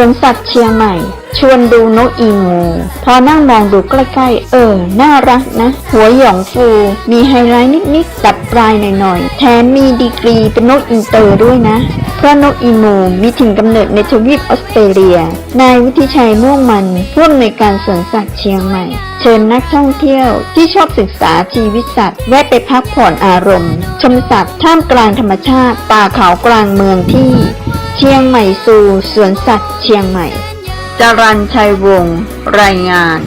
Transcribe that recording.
วนสัตว์เชียงใหม่ ชวนดูนกอีงู พอนั่งมองดูใกล้ๆ เออ น่ารักนะ หัวหยองฟู มีไฮไลท์นิดๆตัดปลายหน่อยๆ แถมมีดีกรีเป็นนกอินเตอร์ด้วยนะ เพราะนกอีมูมีถิ่นกำเนิดในทวีปออสเตรเลีย นายวุฒิชัยม่วงมันผู้อำนวยการสวนสัตว์เชียงใหม่ เชิญนักท่องเที่ยวที่ชอบศึกษาชีวิตสัตว์แวะไปพักผ่อนอารมณ์ ชมสัตว์ท่ามกลางธรรมชาติป่าเขากลางเมืองที่ เชียงใหม่ซูสวนสัตว์เชียงใหม่ จรัญชัยวงศ์ รายงาน